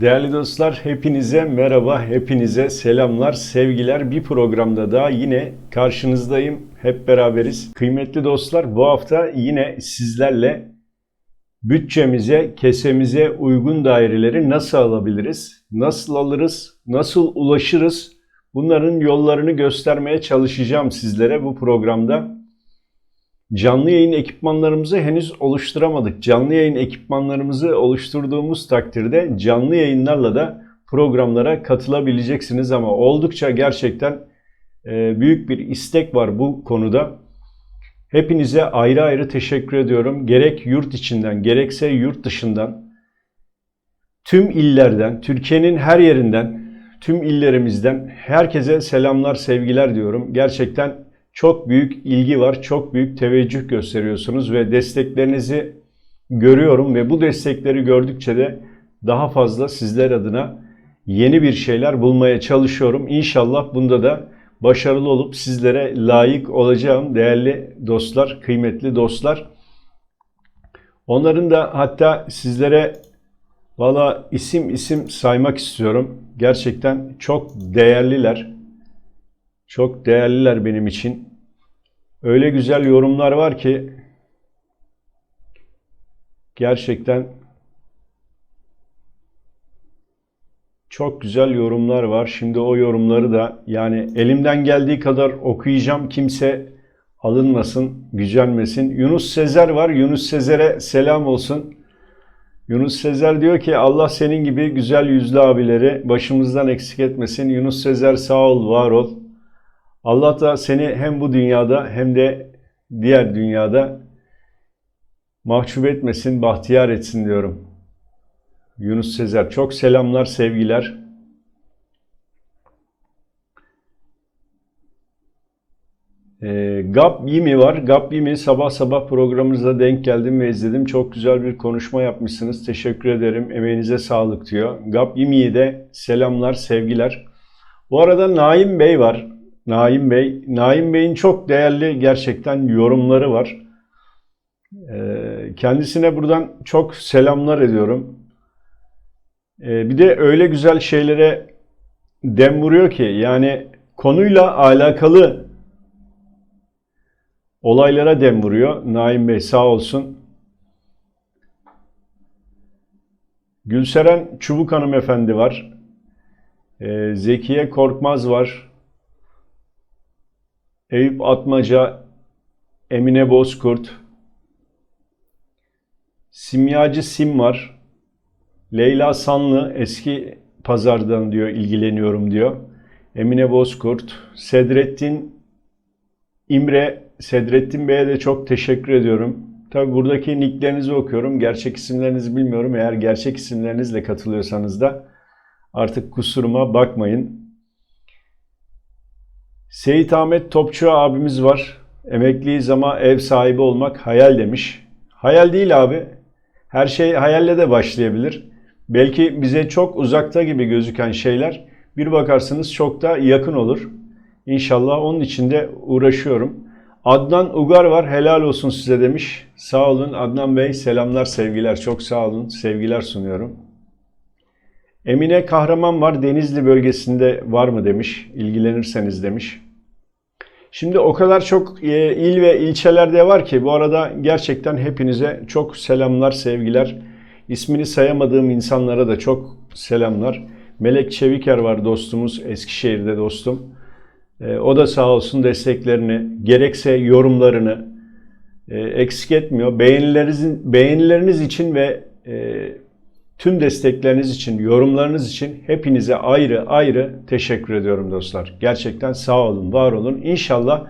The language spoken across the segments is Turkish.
Değerli dostlar, hepinize merhaba, hepinize selamlar, sevgiler. Bir programda daha yine karşınızdayım. Hep beraberiz. Kıymetli dostlar, bu hafta yine sizlerle bütçemize, kesemize uygun daireleri nasıl alabiliriz? Nasıl alırız? Nasıl ulaşırız? Bunların yollarını göstermeye çalışacağım sizlere bu programda. Canlı yayın ekipmanlarımızı henüz oluşturamadık. Canlı yayın ekipmanlarımızı oluşturduğumuz takdirde canlı yayınlarla da programlara katılabileceksiniz ama oldukça gerçekten e, büyük bir istek var bu konuda. Hepinize ayrı ayrı teşekkür ediyorum. Gerek yurt içinden gerekse yurt dışından tüm illerden, Türkiye'nin her yerinden, tüm illerimizden herkese selamlar, sevgiler diyorum. Gerçekten çok büyük ilgi var, çok büyük teveccüh gösteriyorsunuz ve desteklerinizi görüyorum ve bu destekleri gördükçe de daha fazla sizler adına yeni bir şeyler bulmaya çalışıyorum. İnşallah bunda da başarılı olup sizlere layık olacağım değerli dostlar, kıymetli dostlar. Onların da hatta sizlere valla isim isim saymak istiyorum. Gerçekten çok değerliler. Çok değerliler benim için. Öyle güzel yorumlar var ki gerçekten çok güzel yorumlar var. Şimdi o yorumları da yani elimden geldiği kadar okuyacağım. Kimse alınmasın, gücenmesin. Yunus Sezer var. Yunus Sezer'e selam olsun. Yunus Sezer diyor ki Allah senin gibi güzel yüzlü abileri başımızdan eksik etmesin. Yunus Sezer sağ ol, var ol. Allah da seni hem bu dünyada hem de diğer dünyada mahcup etmesin, bahtiyar etsin diyorum. Yunus Sezer çok selamlar, sevgiler. E, Gap Yimi var. Gap Yimi sabah sabah programımıza denk geldim ve izledim. Çok güzel bir konuşma yapmışsınız. Teşekkür ederim. Emeğinize sağlık diyor. Gap Yimi'ye de selamlar, sevgiler. Bu arada Naim Bey var. Naim Bey. Naim Bey'in çok değerli gerçekten yorumları var. Ee, kendisine buradan çok selamlar ediyorum. Ee, bir de öyle güzel şeylere dem vuruyor ki yani konuyla alakalı olaylara dem vuruyor. Naim Bey sağ olsun. Gülseren Çubuk hanımefendi var. Ee, Zekiye Korkmaz var. Eyüp Atmaca, Emine Bozkurt, Simyacı Sim var. Leyla Sanlı eski pazardan diyor ilgileniyorum diyor. Emine Bozkurt, Sedrettin İmre, Sedrettin Bey'e de çok teşekkür ediyorum. Tabi buradaki nicklerinizi okuyorum. Gerçek isimlerinizi bilmiyorum. Eğer gerçek isimlerinizle katılıyorsanız da artık kusuruma bakmayın. Seyit Ahmet Topçu abimiz var. Emekliyiz ama ev sahibi olmak hayal demiş. Hayal değil abi. Her şey hayalle de başlayabilir. Belki bize çok uzakta gibi gözüken şeyler bir bakarsınız çok da yakın olur. İnşallah onun için de uğraşıyorum. Adnan Ugar var. Helal olsun size demiş. Sağ olun Adnan Bey. Selamlar, sevgiler. Çok sağ olun. Sevgiler sunuyorum. Emine Kahraman var. Denizli bölgesinde var mı demiş. İlgilenirseniz demiş. Şimdi o kadar çok e, il ve ilçelerde var ki bu arada gerçekten hepinize çok selamlar, sevgiler. İsmini sayamadığım insanlara da çok selamlar. Melek Çeviker var dostumuz, Eskişehir'de dostum. E, o da sağ olsun desteklerini, gerekse yorumlarını e, eksik etmiyor. Beğenileriniz, beğenileriniz için ve tüm destekleriniz için, yorumlarınız için hepinize ayrı ayrı teşekkür ediyorum dostlar. Gerçekten sağ olun, var olun. İnşallah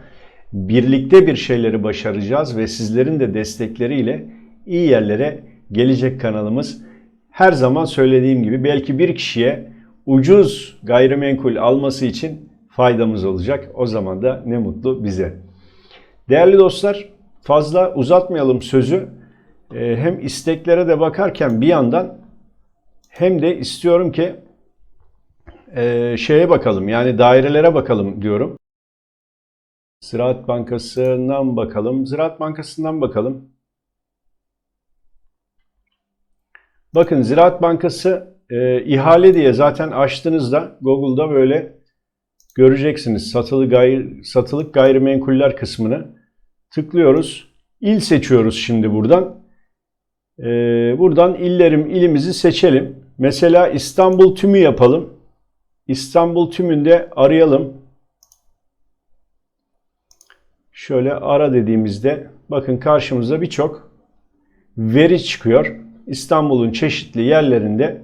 birlikte bir şeyleri başaracağız ve sizlerin de destekleriyle iyi yerlere gelecek kanalımız. Her zaman söylediğim gibi belki bir kişiye ucuz gayrimenkul alması için faydamız olacak. O zaman da ne mutlu bize. Değerli dostlar fazla uzatmayalım sözü. Hem isteklere de bakarken bir yandan hem de istiyorum ki e, şeye bakalım yani dairelere bakalım diyorum. Ziraat Bankası'ndan bakalım. Ziraat Bankası'ndan bakalım. Bakın Ziraat Bankası e, ihale diye zaten açtığınızda Google'da böyle göreceksiniz satılı gayr, satılık gayrimenkuller kısmını tıklıyoruz. İl seçiyoruz şimdi buradan. E, buradan illerim ilimizi seçelim. Mesela İstanbul tümü yapalım. İstanbul tümünde arayalım. Şöyle ara dediğimizde bakın karşımıza birçok veri çıkıyor. İstanbul'un çeşitli yerlerinde.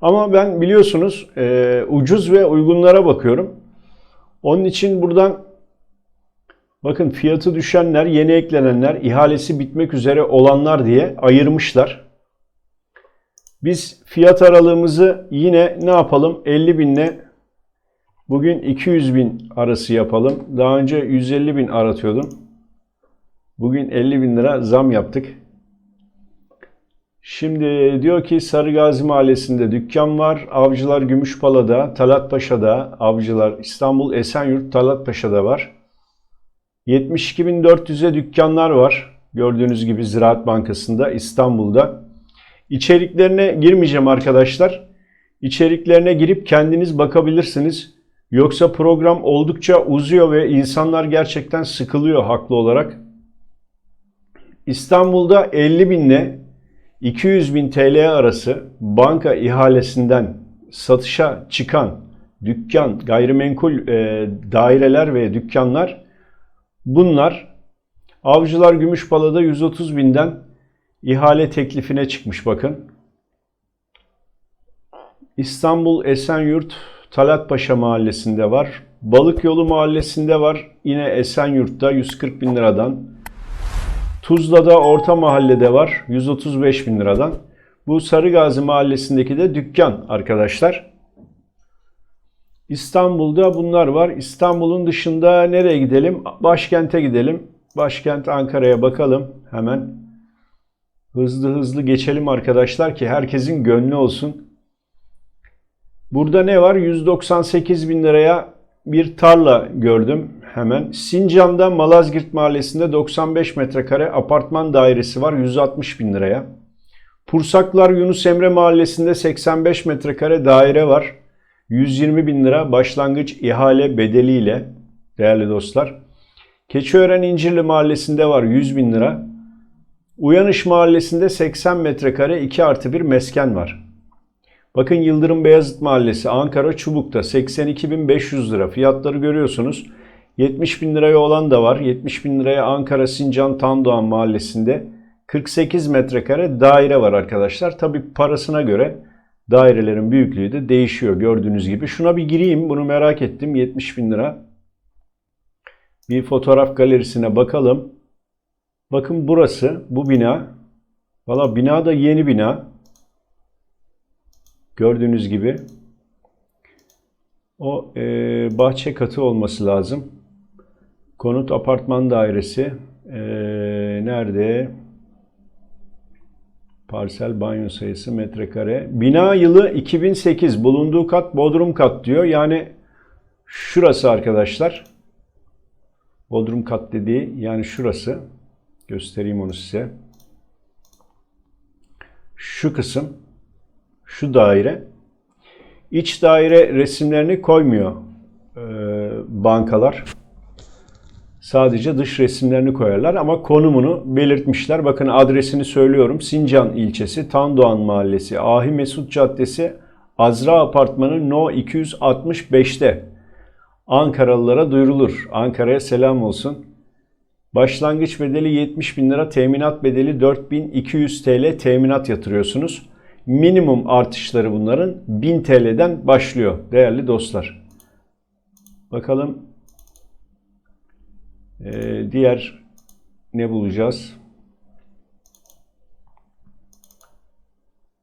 Ama ben biliyorsunuz e, ucuz ve uygunlara bakıyorum. Onun için buradan bakın fiyatı düşenler, yeni eklenenler, ihalesi bitmek üzere olanlar diye ayırmışlar. Biz fiyat aralığımızı yine ne yapalım? 50 binle bugün 200 bin arası yapalım. Daha önce 150 bin aratıyordum. Bugün 50 bin lira zam yaptık. Şimdi diyor ki Sarıgazi Mahallesi'nde dükkan var. Avcılar Gümüşpala'da, Talatpaşa'da, Avcılar İstanbul Esenyurt Talatpaşa'da var. 72.400'e dükkanlar var. Gördüğünüz gibi Ziraat Bankası'nda İstanbul'da. İçeriklerine girmeyeceğim arkadaşlar. İçeriklerine girip kendiniz bakabilirsiniz. Yoksa program oldukça uzuyor ve insanlar gerçekten sıkılıyor haklı olarak. İstanbul'da 50 binle 200 bin TL arası banka ihalesinden satışa çıkan dükkan, gayrimenkul e, daireler ve dükkanlar bunlar Avcılar Gümüşbala'da 130 binden ihale teklifine çıkmış bakın. İstanbul Esenyurt Talatpaşa mahallesinde var. Balık Yolu mahallesinde var. Yine Esenyurt'ta 140 bin liradan. Tuzla'da orta mahallede var 135 bin liradan. Bu Sarıgazi mahallesindeki de dükkan arkadaşlar. İstanbul'da bunlar var. İstanbul'un dışında nereye gidelim? Başkente gidelim. Başkent Ankara'ya bakalım hemen. Hızlı hızlı geçelim arkadaşlar ki herkesin gönlü olsun. Burada ne var? 198 bin liraya bir tarla gördüm hemen. Sincan'da Malazgirt Mahallesi'nde 95 metrekare apartman dairesi var 160 bin liraya. Pursaklar Yunus Emre Mahallesi'nde 85 metrekare daire var. 120 bin lira başlangıç ihale bedeliyle değerli dostlar. Keçiören İncirli Mahallesi'nde var 100 bin lira. Uyanış Mahallesi'nde 80 metrekare 2 artı 1 mesken var. Bakın Yıldırım Beyazıt Mahallesi Ankara Çubuk'ta 82.500 lira fiyatları görüyorsunuz. 70 bin liraya olan da var. 70 bin liraya Ankara Sincan Tandoğan Mahallesi'nde 48 metrekare daire var arkadaşlar. Tabi parasına göre dairelerin büyüklüğü de değişiyor gördüğünüz gibi. Şuna bir gireyim bunu merak ettim 70 bin lira. Bir fotoğraf galerisine bakalım. Bakın burası bu bina. Valla bina da yeni bina. Gördüğünüz gibi o e, bahçe katı olması lazım. Konut apartman dairesi e, nerede? Parsel banyo sayısı metrekare. Bina yılı 2008. Bulunduğu kat bodrum kat diyor. Yani şurası arkadaşlar. Bodrum kat dediği yani şurası. Göstereyim onu size. Şu kısım şu daire. İç daire resimlerini koymuyor e, bankalar. Sadece dış resimlerini koyarlar ama konumunu belirtmişler. Bakın adresini söylüyorum. Sincan ilçesi, Tandoğan Mahallesi, Ahi Mesut Caddesi, Azra Apartmanı No 265'te. Ankaralılara duyurulur. Ankara'ya selam olsun. Başlangıç bedeli 70 bin lira, teminat bedeli 4200 TL teminat yatırıyorsunuz minimum artışları bunların 1000 TL'den başlıyor değerli dostlar. Bakalım ee, diğer ne bulacağız?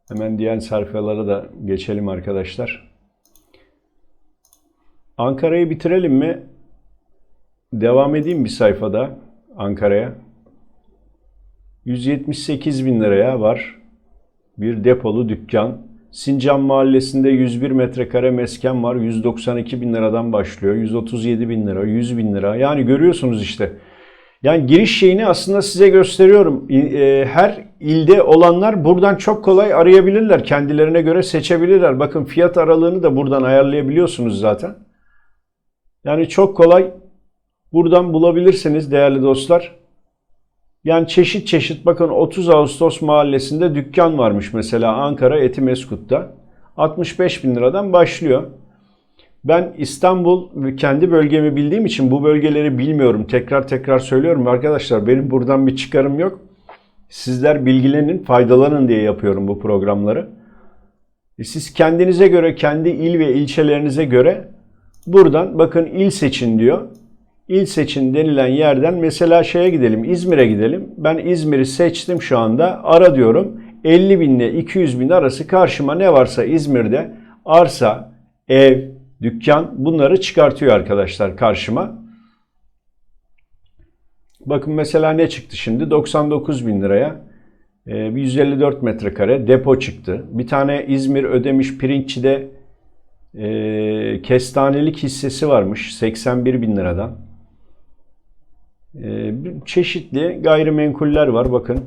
Hemen diğer sayfalara da geçelim arkadaşlar. Ankara'yı bitirelim mi? Devam edeyim bir sayfada Ankara'ya. 178 bin liraya var bir depolu dükkan. Sincan Mahallesi'nde 101 metrekare mesken var. 192 bin liradan başlıyor. 137 bin lira, 100 bin lira. Yani görüyorsunuz işte. Yani giriş şeyini aslında size gösteriyorum. E, Her ilde olanlar buradan çok kolay arayabilirler. Kendilerine göre seçebilirler. Bakın fiyat aralığını da buradan ayarlayabiliyorsunuz zaten. Yani çok kolay buradan bulabilirsiniz değerli dostlar. Yani çeşit çeşit bakın 30 Ağustos mahallesinde dükkan varmış mesela Ankara Etimeskut'ta. 65 bin liradan başlıyor. Ben İstanbul kendi bölgemi bildiğim için bu bölgeleri bilmiyorum. Tekrar tekrar söylüyorum arkadaşlar benim buradan bir çıkarım yok. Sizler bilgilenin, faydalanın diye yapıyorum bu programları. E siz kendinize göre, kendi il ve ilçelerinize göre buradan bakın il seçin diyor. İl seçin denilen yerden mesela şeye gidelim, İzmir'e gidelim. Ben İzmir'i seçtim şu anda. Ara diyorum. 50 bin ile 200 bin arası karşıma ne varsa İzmir'de arsa, ev, dükkan bunları çıkartıyor arkadaşlar karşıma. Bakın mesela ne çıktı şimdi? 99 bin liraya e, 154 metrekare depo çıktı. Bir tane İzmir ödemiş pirinççide e, kestanelik hissesi varmış 81 bin liradan. E, çeşitli gayrimenkuller var bakın.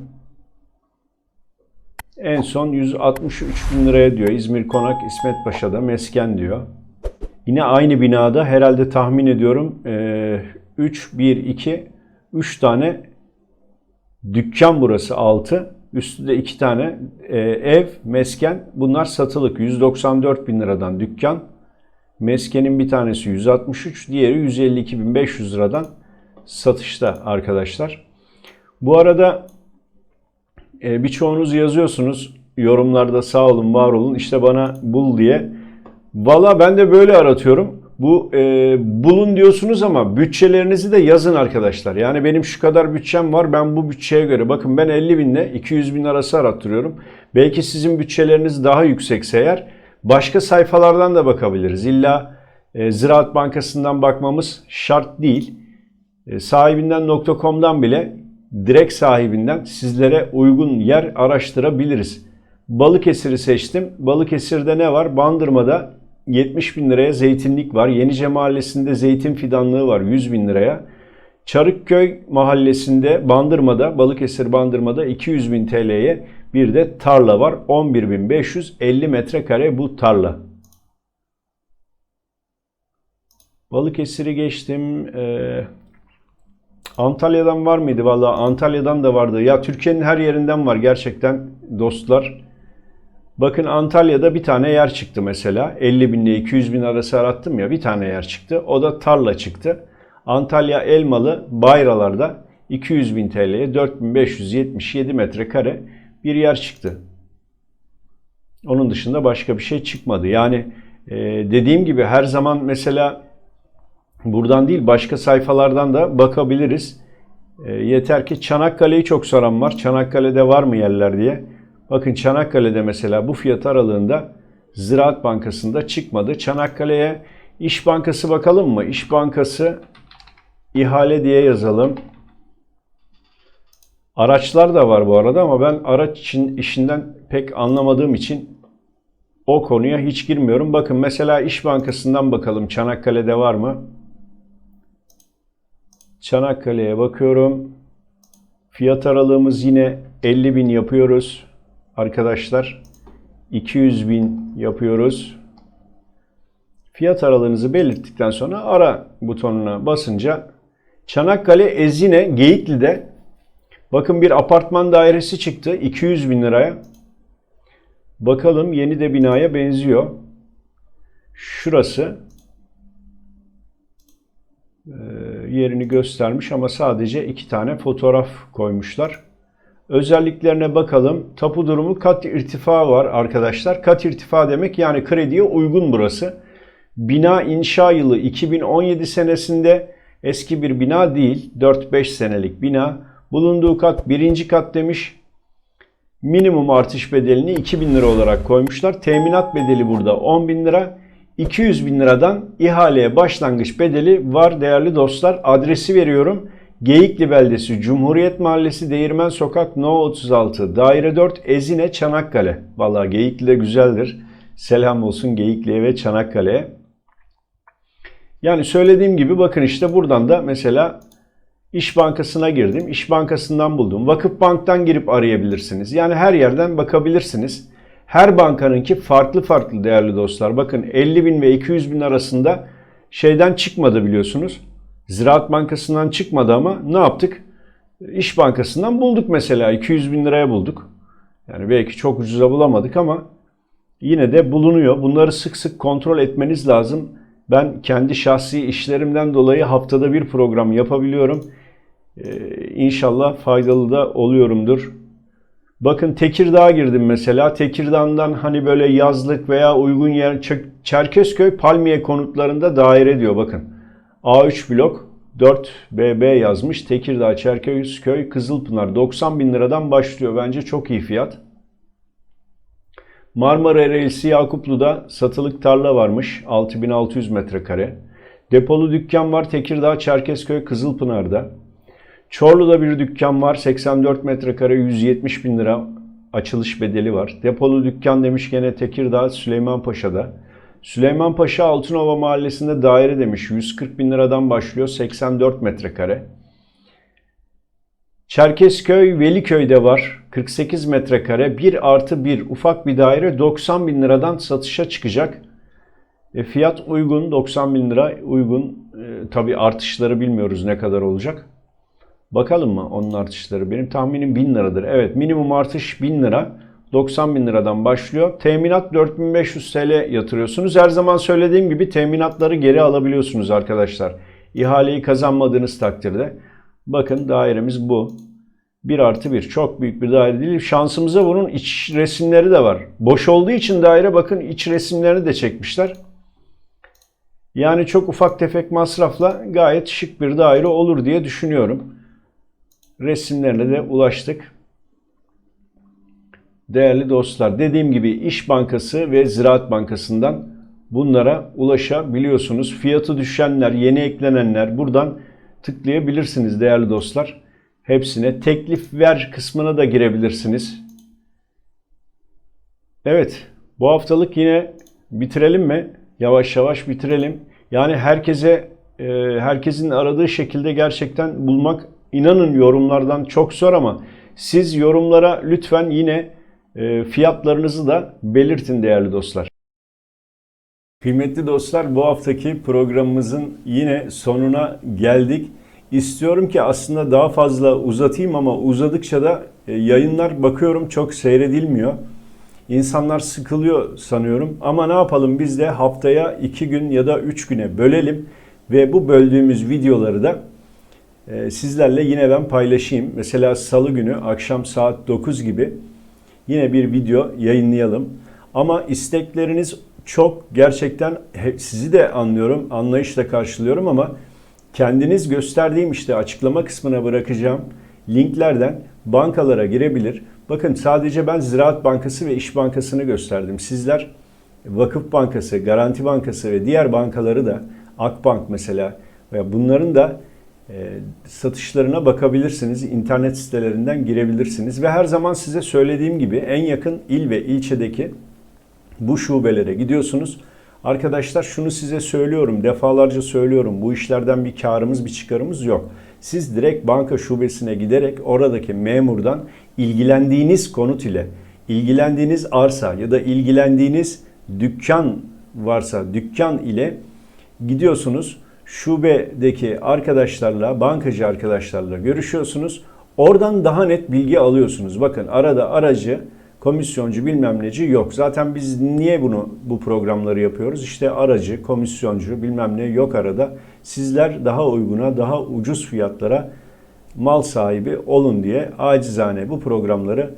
En son 163 bin liraya diyor İzmir Konak İsmet Paşa'da mesken diyor. Yine aynı binada herhalde tahmin ediyorum 3, 1, 2, 3 tane dükkan burası 6. Üstü de 2 tane e, ev, mesken. Bunlar satılık. 194 bin liradan dükkan. Meskenin bir tanesi 163, diğeri 152.500 liradan satışta arkadaşlar. Bu arada e, birçoğunuz yazıyorsunuz yorumlarda sağ olun var olun işte bana bul diye. Valla ben de böyle aratıyorum. Bu e, bulun diyorsunuz ama bütçelerinizi de yazın arkadaşlar. Yani benim şu kadar bütçem var ben bu bütçeye göre. Bakın ben 50 binle 200 bin arası arattırıyorum. Belki sizin bütçeleriniz daha yüksekse eğer başka sayfalardan da bakabiliriz. İlla e, Ziraat Bankası'ndan bakmamız şart değil. E, sahibinden.com'dan bile direkt sahibinden sizlere uygun yer araştırabiliriz. Balıkesir'i seçtim. Balıkesir'de ne var? Bandırma'da 70 bin liraya zeytinlik var. Yenice Mahallesi'nde zeytin fidanlığı var 100 bin liraya. Çarıkköy Mahallesi'nde Bandırma'da, Balıkesir Bandırma'da 200 bin TL'ye bir de tarla var. 11.550 metrekare bu tarla. Balıkesir'i geçtim. Ee, Antalya'dan var mıydı? Valla Antalya'dan da vardı. Ya Türkiye'nin her yerinden var gerçekten dostlar. Bakın Antalya'da bir tane yer çıktı mesela. 50 bin ile 200 bin arası arattım ya bir tane yer çıktı. O da tarla çıktı. Antalya Elmalı Bayralar'da 200 bin TL'ye 4577 metrekare bir yer çıktı. Onun dışında başka bir şey çıkmadı. Yani e, dediğim gibi her zaman mesela buradan değil başka sayfalardan da bakabiliriz. E, yeter ki Çanakkale'yi çok soran var. Çanakkale'de var mı yerler diye. Bakın Çanakkale'de mesela bu fiyat aralığında Ziraat Bankası'nda çıkmadı. Çanakkale'ye İş Bankası bakalım mı? İş Bankası ihale diye yazalım. Araçlar da var bu arada ama ben araç için işinden pek anlamadığım için o konuya hiç girmiyorum. Bakın mesela İş Bankası'ndan bakalım Çanakkale'de var mı? Çanakkale'ye bakıyorum. Fiyat aralığımız yine 50 bin yapıyoruz arkadaşlar 200 bin yapıyoruz. Fiyat aralığınızı belirttikten sonra ara butonuna basınca Çanakkale Ezine Geyikli'de bakın bir apartman dairesi çıktı 200 bin liraya. Bakalım yeni de binaya benziyor. Şurası yerini göstermiş ama sadece iki tane fotoğraf koymuşlar. Özelliklerine bakalım. Tapu durumu kat irtifa var arkadaşlar. Kat irtifa demek yani krediye uygun burası. Bina inşa yılı 2017 senesinde eski bir bina değil. 4-5 senelik bina. Bulunduğu kat birinci kat demiş. Minimum artış bedelini 2000 lira olarak koymuşlar. Teminat bedeli burada 10 bin lira. 200 bin liradan ihaleye başlangıç bedeli var değerli dostlar. Adresi veriyorum. Geyikli Beldesi, Cumhuriyet Mahallesi, Değirmen Sokak, No 36, Daire 4, Ezine, Çanakkale. Vallahi Geyikli de güzeldir. Selam olsun Geyikli'ye ve Çanakkale'ye. Yani söylediğim gibi bakın işte buradan da mesela İş Bankası'na girdim. İş Bankası'ndan buldum. Vakıf Bank'tan girip arayabilirsiniz. Yani her yerden bakabilirsiniz. Her bankanınki farklı farklı değerli dostlar. Bakın 50 bin ve 200 bin arasında şeyden çıkmadı biliyorsunuz. Ziraat Bankası'ndan çıkmadı ama ne yaptık? İş Bankası'ndan bulduk mesela 200 bin liraya bulduk. Yani belki çok ucuza bulamadık ama yine de bulunuyor. Bunları sık sık kontrol etmeniz lazım. Ben kendi şahsi işlerimden dolayı haftada bir program yapabiliyorum. Ee, inşallah faydalı da oluyorumdur. Bakın Tekirdağ'a girdim mesela. Tekirdağ'dan hani böyle yazlık veya uygun yer Çerkezköy Palmiye konutlarında daire diyor bakın. A3 blok 4 BB yazmış. Tekirdağ Çerkezköy Kızılpınar 90 bin liradan başlıyor. Bence çok iyi fiyat. Marmara Ereğlisi Yakuplu'da satılık tarla varmış. 6600 metrekare. Depolu dükkan var Tekirdağ Çerkezköy Kızılpınar'da. Çorlu'da bir dükkan var. 84 metrekare 170 bin lira açılış bedeli var. Depolu dükkan demiş gene Tekirdağ Süleymanpaşa'da. Süleymanpaşa Altınova mahallesinde daire demiş. 140 bin liradan başlıyor. 84 metrekare. Çerkezköy Veliköy'de var. 48 metrekare 1 artı 1 ufak bir daire 90 bin liradan satışa çıkacak. E, fiyat uygun 90 bin lira uygun. E, Tabi artışları bilmiyoruz ne kadar olacak. Bakalım mı onun artışları? Benim tahminim 1000 liradır. Evet minimum artış 1000 lira. 90 bin liradan başlıyor. Teminat 4500 TL yatırıyorsunuz. Her zaman söylediğim gibi teminatları geri alabiliyorsunuz arkadaşlar. İhaleyi kazanmadığınız takdirde. Bakın dairemiz bu. 1 artı 1 çok büyük bir daire değil. Şansımıza bunun iç resimleri de var. Boş olduğu için daire bakın iç resimlerini de çekmişler. Yani çok ufak tefek masrafla gayet şık bir daire olur diye düşünüyorum. Resimlerine de ulaştık. Değerli dostlar dediğim gibi İş Bankası ve Ziraat Bankası'ndan bunlara ulaşabiliyorsunuz. Fiyatı düşenler, yeni eklenenler buradan tıklayabilirsiniz değerli dostlar. Hepsine teklif ver kısmına da girebilirsiniz. Evet bu haftalık yine bitirelim mi? Yavaş yavaş bitirelim. Yani herkese e, herkesin aradığı şekilde gerçekten bulmak inanın yorumlardan çok zor ama siz yorumlara lütfen yine e, fiyatlarınızı da belirtin değerli dostlar. Kıymetli dostlar bu haftaki programımızın yine sonuna geldik. İstiyorum ki aslında daha fazla uzatayım ama uzadıkça da e, yayınlar bakıyorum çok seyredilmiyor. İnsanlar sıkılıyor sanıyorum ama ne yapalım biz de haftaya 2 gün ya da 3 güne bölelim ve bu böldüğümüz videoları da sizlerle yine ben paylaşayım. Mesela salı günü akşam saat 9 gibi yine bir video yayınlayalım. Ama istekleriniz çok gerçekten sizi de anlıyorum, anlayışla karşılıyorum ama kendiniz gösterdiğim işte açıklama kısmına bırakacağım linklerden bankalara girebilir. Bakın sadece ben Ziraat Bankası ve İş Bankası'nı gösterdim. Sizler Vakıf Bankası, Garanti Bankası ve diğer bankaları da Akbank mesela ve bunların da satışlarına bakabilirsiniz. İnternet sitelerinden girebilirsiniz ve her zaman size söylediğim gibi en yakın il ve ilçedeki bu şubelere gidiyorsunuz. Arkadaşlar şunu size söylüyorum, defalarca söylüyorum. Bu işlerden bir karımız, bir çıkarımız yok. Siz direkt banka şubesine giderek oradaki memurdan ilgilendiğiniz konut ile, ilgilendiğiniz arsa ya da ilgilendiğiniz dükkan varsa dükkan ile gidiyorsunuz. Şubedeki arkadaşlarla, bankacı arkadaşlarla görüşüyorsunuz. Oradan daha net bilgi alıyorsunuz. Bakın arada aracı komisyoncu bilmem neci yok. Zaten biz niye bunu bu programları yapıyoruz? İşte aracı, komisyoncu bilmem ne yok arada. Sizler daha uyguna, daha ucuz fiyatlara mal sahibi olun diye acizane bu programları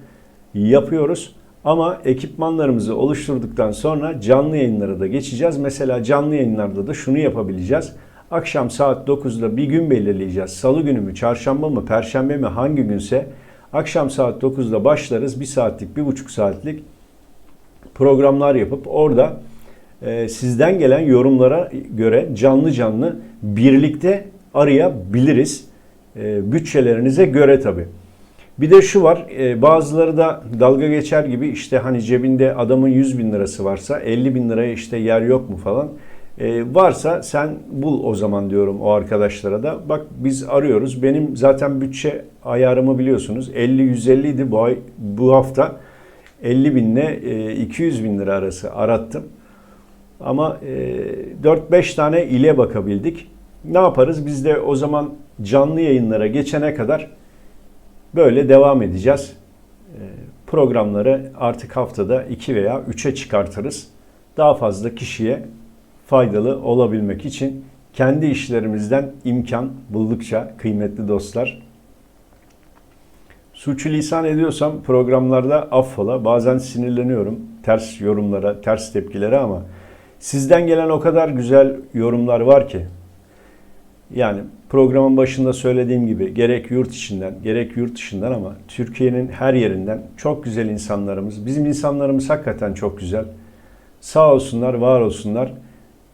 yapıyoruz. Ama ekipmanlarımızı oluşturduktan sonra canlı yayınlara da geçeceğiz. Mesela canlı yayınlarda da şunu yapabileceğiz. Akşam saat 9'da bir gün belirleyeceğiz. Salı günü mü, çarşamba mı, perşembe mi hangi günse Akşam saat 9'da başlarız. Bir saatlik, bir buçuk saatlik programlar yapıp orada e, sizden gelen yorumlara göre canlı canlı birlikte arayabiliriz. E, bütçelerinize göre tabi. Bir de şu var e, bazıları da dalga geçer gibi işte hani cebinde adamın 100 bin lirası varsa 50 bin liraya işte yer yok mu falan. E, varsa sen bul o zaman diyorum o arkadaşlara da. Bak biz arıyoruz. Benim zaten bütçe ayarımı biliyorsunuz. 50-150 idi bu, ay, bu hafta. 50 binle e, 200 bin lira arası arattım. Ama e, 4-5 tane ile bakabildik. Ne yaparız? Biz de o zaman canlı yayınlara geçene kadar böyle devam edeceğiz. E, programları artık haftada 2 veya 3'e çıkartırız. Daha fazla kişiye faydalı olabilmek için kendi işlerimizden imkan buldukça kıymetli dostlar. Suçu ediyorsam programlarda affola. Bazen sinirleniyorum ters yorumlara, ters tepkilere ama sizden gelen o kadar güzel yorumlar var ki. Yani programın başında söylediğim gibi gerek yurt içinden gerek yurt dışından ama Türkiye'nin her yerinden çok güzel insanlarımız. Bizim insanlarımız hakikaten çok güzel. Sağ olsunlar, var olsunlar.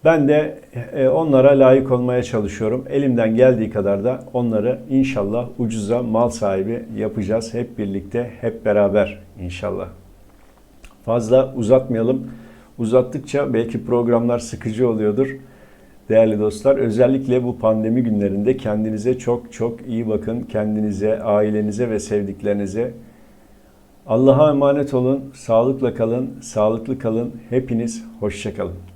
Ben de e, onlara layık olmaya çalışıyorum. Elimden geldiği kadar da onları inşallah ucuza mal sahibi yapacağız. Hep birlikte, hep beraber inşallah. Fazla uzatmayalım. Uzattıkça belki programlar sıkıcı oluyordur. Değerli dostlar, özellikle bu pandemi günlerinde kendinize çok çok iyi bakın. Kendinize, ailenize ve sevdiklerinize. Allah'a emanet olun, sağlıkla kalın, sağlıklı kalın. Hepiniz hoşça kalın.